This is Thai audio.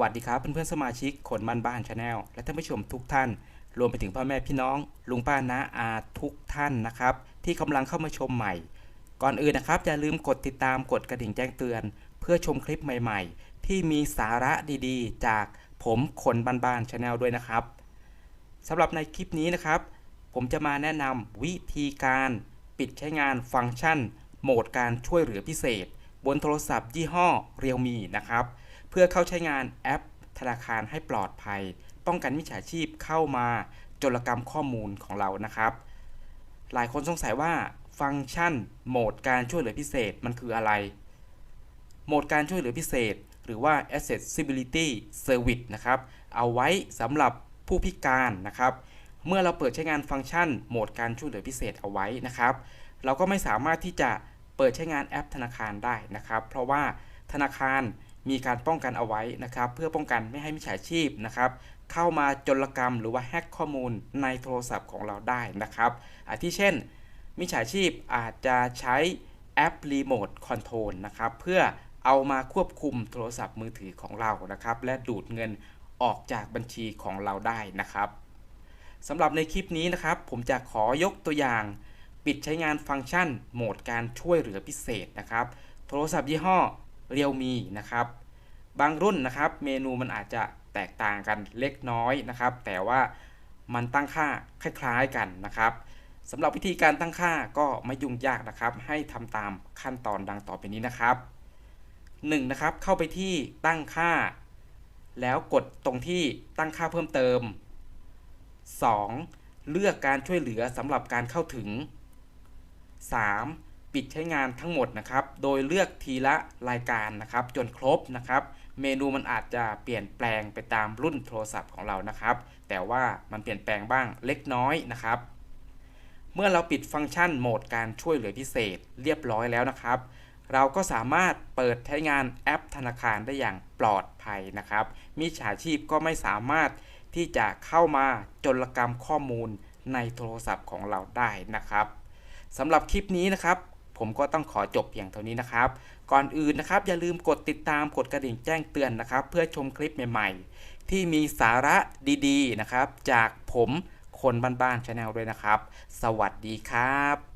วัสดีครับเพื่อนๆสมาชิกคนบ้านบ้านชาแนลและท่านผู้ชมทุกท่าน รวมไปถึงพ่อแม่พี่น้อง ลุงป้าน้าอาทุกท่านนะครับ ที่กำลังเข้ามาชมใหม่ ก่อนอื่นนะครับ อย่าลืมกดติดตามกดกระดิ่งแจ้งเตือน เพื่อชมคลิปใหม่ ๆ ที่มีสาระดีๆ จากผมคนบ้านบ้านชาแนลด้วยนะครับสำหรับในคลิปนี้นะครับ ผมจะมาแนะนำวิธีการปิดใช้งานฟังก์ชัน โหมดการช่วยเหลือพิเศษ บนโทรศัพท์ยี่ห้อ Realme นะครับ เพื่อเข้าใช้งานแอป ธนาคารให้ปลอดภัย ป้องกันมิจฉาชีพเข้ามาจรกรรมข้อมูลของเรานะครับ หลายคนสงสัยว่าฟังก์ชันโหมดการช่วยเหลือพิเศษมันคืออะไร โหมดการช่วยเหลือพิเศษ หรือว่า accessibility service นะครับ เอาไว้สำหรับผู้พิการนะครับ เมื่อเราเปิดใช้งานฟังก์ชันโหมดการช่วยเหลือพิเศษเอาไว้นะครับ เราก็ไม่สามารถที่จะเปิดใช้งานแอปธนาคารได้นะครับ เพราะว่าธนาคาร มีการป้องกันเอาไว้นะครับ เพื่อป้องกันไม่ให้มิจฉาชีพนะครับ เข้ามาจรกรรมหรือว่าแฮ็กข้อมูลในโทรศัพท์ของเราได้นะครับอาทิเช่น มิจฉาชีพอาจจะใช้แอปรีโมทคอนโทรลนะครับเพื่อเอามาควบคุมโทรศัพท์มือถือของเรานะครับ และดูดเงินออกจากบัญชีของเราได้นะครับสำหรับในคลิปนี้นะครับ ผมจะขอยกตัวอย่าง ปิดใช้งานฟังก์ชัน โหมดการช่วยเหลือพิเศษนะครับ โทรศัพท์ยี่ห้อ เรียวมีนะครับ บางรุ่นนะครับเมนูมันอาจจะแตกต่างกันเล็กน้อยนะครับ แต่ว่ามันตั้งค่าคล้ายๆกันนะครับสำหรับวิธีการตั้งค่าก็ไม่ยุ่งยากนะครับ ให้ทำตามขั้นตอนดังต่อไปนี้นะครับ 1. นะครับเข้าไปที่ตั้งค่า แล้วกดตรงที่ตั้งค่าเพิ่มเติม 2. เลือกการช่วยเหลือสำหรับการเข้าถึง 3. ปิดใช้งานทั้งหมดนะครับ โดยเลือกทีละรายการนะครับ จนครบนะครับ เมนูมันอาจจะเปลี่ยนแปลงไปตามรุ่นโทรศัพท์ของเรานะครับ แต่ว่ามันเปลี่ยนแปลงบ้างเล็กน้อยนะครับ เมื่อเราปิดฟังก์ชันโหมดการช่วยเหลือพิเศษเรียบร้อยแล้วนะครับ เราก็สามารถเปิดใช้งานแอปธนาคารได้อย่างปลอดภัยนะครับมิจฉาชีพก็ไม่สามารถที่จะเข้ามาจรกรรมข้อมูลในโทรศัพท์ของเราได้นะครับสำหรับคลิปนี้นะครับ ผมก็ต้องขอจบเพียงเท่านี้นะครับ ก่อนอื่นนะครับ อย่าลืมกดติดตามกดกระดิ่งแจ้งเตือนนะครับ เพื่อชมคลิปใหม่ ๆ ที่มีสาระดีๆนะครับ จากผมคนบ้านๆชาแนลด้วยนะครับ สวัสดีครับ